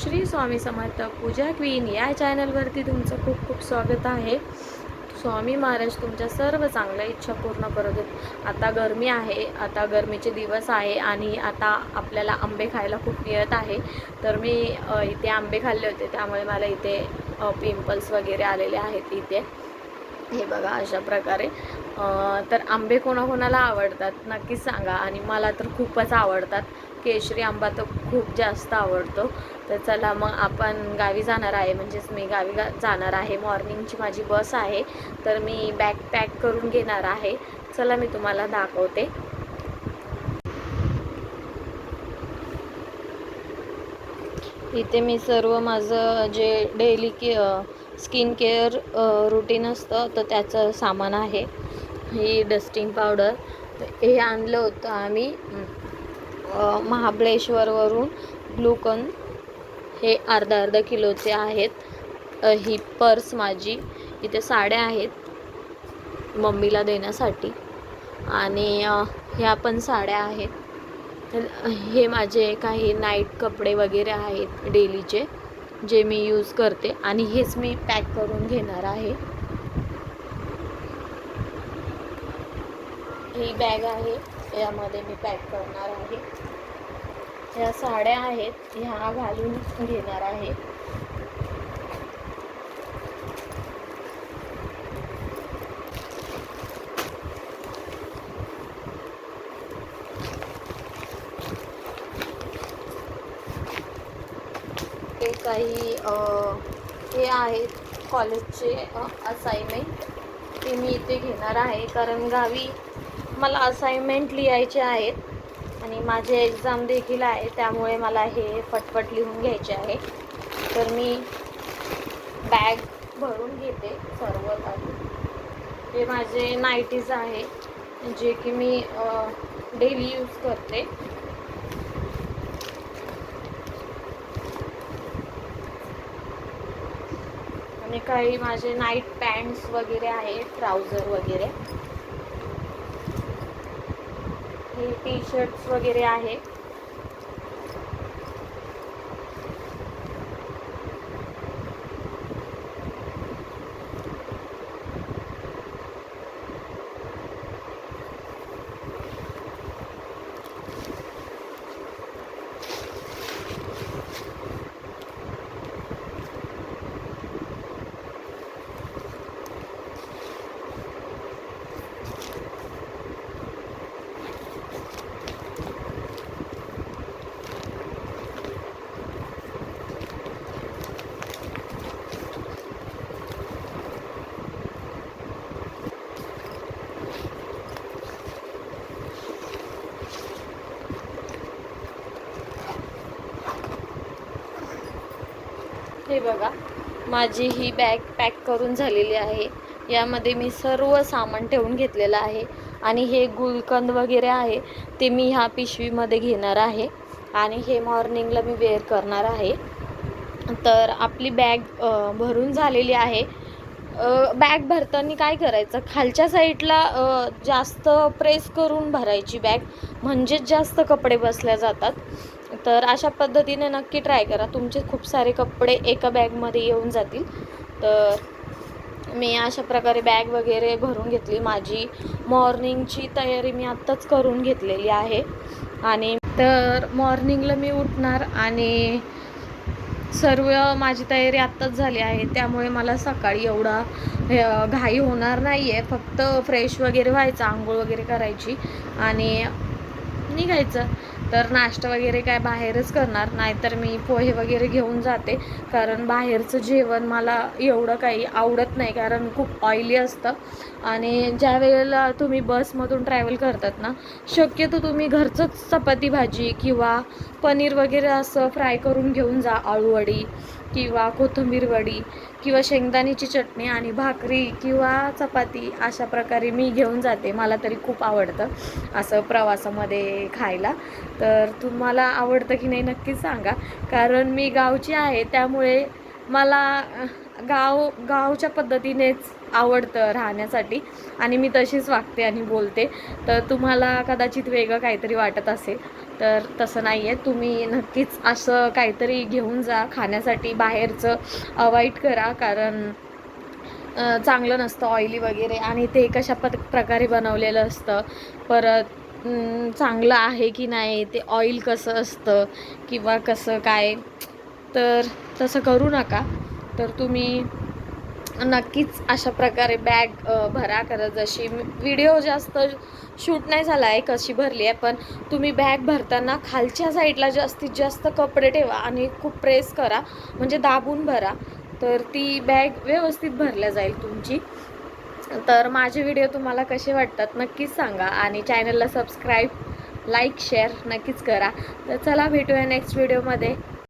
श्री स्वामी समर्थ पूजा queen या चॅनलवरती तुमचं खूप खूप स्वागत आहे. स्वामी महाराज तुमच्या सर्व चांगल्या इच्छा पूर्ण करत आहेत. आता गरमी आहे आता गरमीचे दिवस आहे आणि आता आपल्याला आंबे खायला खूप मिळत आहे. तर मी इथे आंबे खाल्ले होते त्यामुळे मला इथे पिंपल्स वगैरे आलेले आहेत इथे. हे बघा अशा प्रकारे. तर आंबे कोणाकोणाला आवडतात नक्कीच सांगा आणि मला तर खूपच आवडतात. केशरी आंबा तर खूप जास्त आवडतो. तर चला मग आपण गावी जाणार आहे. म्हणजेच मी गावी गा जाणार आहे. मॉर्निंगची माझी बस आहे. तर मी बॅग पॅक करून घेणार आहे. चला मी तुम्हाला दाखवते. इथे मी सर्व माझं जे डेली के स्किन केअर रुटीन असतं तर त्याचं सामान आहे. ही डस्टिंग पावडर हे आणलं होतं आम्ही महाबळेश्वरवरून ग्लुकन. हे अर्धा अर्धा किलोचे आहेत. ही पर्स माझी. इथे साड्या आहेत मम्मीला देण्यासाठी. आणि ह्या पण साड्या आहेत. हे माझे काही नाईट कपडे वगैरे आहेत डेलीचे जे मी यूज करते. आणि हेच मी पॅक करून घेणार आहे. ही बॅग आहे. यामध्ये मी पॅक करणार आहे. ह्या साड्या आहेत ह्या घालून घेणार आहे. हे काही हे आहेत कॉलेजचे असाइनमेंट ते मी इथे घेणार आहे कारण गावी मला असाइनमेंट लिहायचे आहेत. आणि माझे एक्झाम देखील आहे त्यामुळे मला हे फटफट लिहून घ्यायचे आहे. तर मी बॅग भरून घेते सर्व काही. हे माझे नाईटीज आहे जे की मी डेली यूज करते. आणि काही माझे नाईट पॅन्ट्स वगैरे आहेत ट्राउझर वगैरे. हे टी शर्ट्स वगैरे आहे. हे बघा माझी ही बॅग पॅक करून झालेली आहे. यामध्ये मी सर्व सामान ठेवून घेतलेलं आहे. आणि हे गुलकंद वगैरे आहे ते मी ह्या पिशवीमध्ये घेणार आहे. आणि हे मॉर्निंगला मी वेअर करणार आहे. तर आपली बॅग भरून झालेली आहे. बॅग भरताना काय करायचं? खालच्या साईडला जास्त प्रेस करून भरायची बॅग म्हणजेच जास्त कपडे बसल्या जातात. तर अशा पद्धतीने नक्की ट्राय करा. तुमचे खूप सारे कपडे एका बॅगमध्ये येऊन जातील. तर मी अशा प्रकारे बॅग वगैरे भरून घेतली. माझी मॉर्निंगची तयारी मी आत्ताच करून घेतलेली आहे. आणि तर मॉर्निंगला मी उठणार आणि सर्व माझी तयारी आत्ताच झाली आहे. त्यामुळे मला सकाळी एवढा घाई होणार नाही आहे फक्त फ्रेश वगैरे व्हायचं आंघोळ वगैरे करायची आणि निघायचं. तर नाश्ता वगैरे काय बाहेरच करणार नाहीतर मी पोहे वगैरे घेऊन जाते. कारण बाहेरचं जेवण मला एवढं काही आवडत नाही कारण खूप ऑइली असतं. आणि ज्या वेळेला तुम्ही बसमधून ट्रॅव्हल करतात ना शक्यतो तुम्ही घरचंच चपाती भाजी किंवा पनीर वगैरे असं फ्राय करून घेऊन जा आळूवडी किंवा कोथिंबीर वडी किंवा शेंगदाण्याची चटणी आणि भाकरी किंवा चपाती अशा प्रकारे मी घेऊन जाते. मला तरी खूप आवडतं असं प्रवासामध्ये खायला. तर तुम्हाला आवडतं की नाही नक्कीच सांगा. कारण मी गावची आहे त्यामुळे मला गाव गावच्या पद्धतीनेच आवडतं राहण्यासाठी. आणि मी तशीच वागते आणि बोलते. तर तुम्हाला कदाचित वेगळं काहीतरी वाटत असेल तर तसं नाही आहे तुम्ही नक्कीच असं काहीतरी घेऊन जा खाण्यासाठी बाहेरचं अवॉइड करा. कारण चांगलं नसतं ऑइली वगैरे. आणि ते कशा प प्रकारे बनवलेलं असतं. परत चांगलं आहे की नाही ते ऑइल कसं असतं किंवा कसं काय तर तसं करू नका. तर तुम्ही नक्कीच अशा प्रकारे बॅग भरा. करत जशी व्हिडिओ जास्त शूट नाही झाला आहे कशी भरली आहे पण तुम्ही बॅग भरताना खालच्या साईडला जास्तीत जास्त कपडे ठेवा आणि खूप प्रेस करा. म्हणजे दाबून भरा. तर ती बॅग व्यवस्थित भरल्या जाईल तुमची. तर माझे व्हिडिओ तुम्हाला कसे वाटतात नक्कीच सांगा आणि चॅनलला सबस्क्राईब लाईक शेअर नक्कीच करा. तर चला भेटूया नेक्स्ट व्हिडिओमध्ये